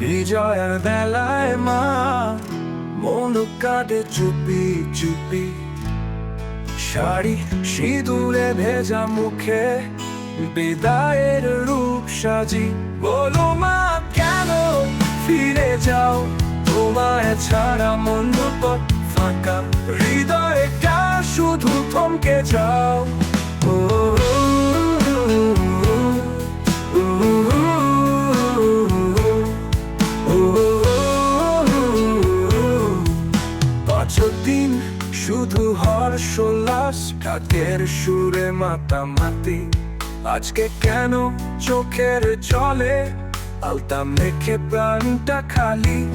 বিজয়ের বেলায় মা, মন কাটে চুপি চুপি। শাড়ি সিঁদুরে ভেজা মুখে বিদায়ের রূপ সাজি। বলো মা, কেন ফিরে যাও? তোমায় ছাড়া মন পথ ফাঁকা। হৃদয়টা শুধু থমকে যাও। দিন শুধু হর্ষোল্লাস ঢাকের সুরে মাতামাতি। আজকে কেন চোখের জলে আলতা মেখে প্রাণটা খালি?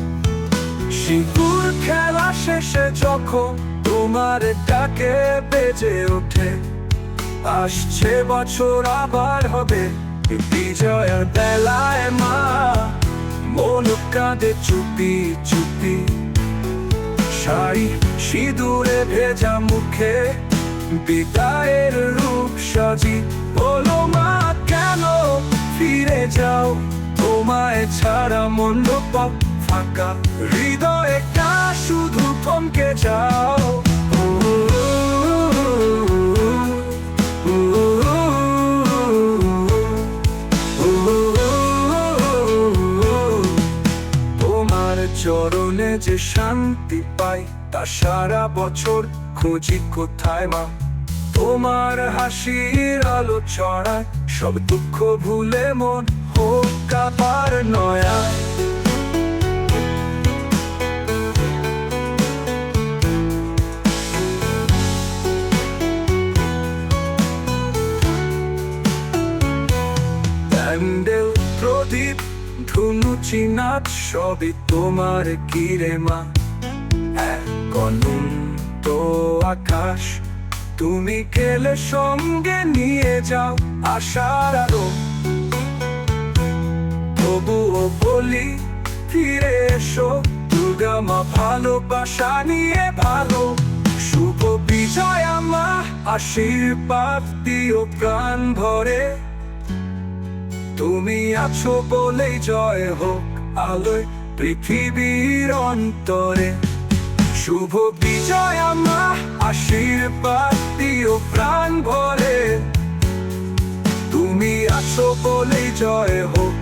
সিঁদুর খেলা শেষে যখন তোমার ডাকে বেজে ওঠে, আসছে বছর আবার হবে, বিজয়ের বেলায় মা। মন কাঁদে চুপি চুপি। শাড়ি সিঁদুরে ভেজা মুখে বিদায়ের রূপ সাজি। বলো মা, কেন ফিরে যাও? তোমায় ছাড়া মন্ডপ ফাঁকা। একটা শুধু থমকে যাও। যে শান্তি পাই, তা সারা বছর খুঁজি কোথায় মা? তোমার হাসির আলো ছড়ায়, সব দুঃখ ভুলে মন হোক কাপার নয়া। নাচ সবই তোমার কিরে মা। এখন তো আকাশ, তুমি খেলে সঙ্গে নিয়ে যাও আশার আলো। তবুও বলি, ফিরে এসো, দুর্গা মা ভালোবাসা নিয়ে ভালো। শুভ বিজয় আমা আশীর্বাদ দিও প্রাণ ভরে। তুমি আছো বলেই জয় হোক আলোয় পৃথিবীর অন্তরে। শুভ বিজয় আমা, আশীর্বাদ দিও প্রাণ ভরে। তুমি আছো বলেই জয় হোক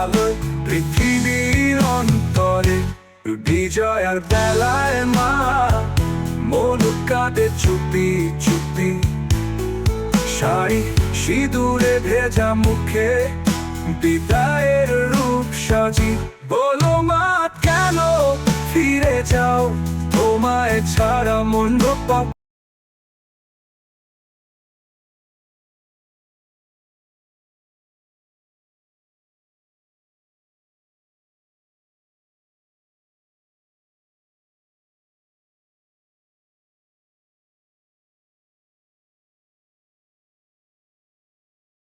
আলোয় পৃথিবীর অন্তরে। বিজয়ার বেলায় মা, মন কাঁদে চুপি চুপি। শাড়ি, সিঁদুরে ভেজা মুখে বিদায়ের রূপ সাজি বলো মা কেন ফিরে যাও তোমায় ছাড়া মন্দ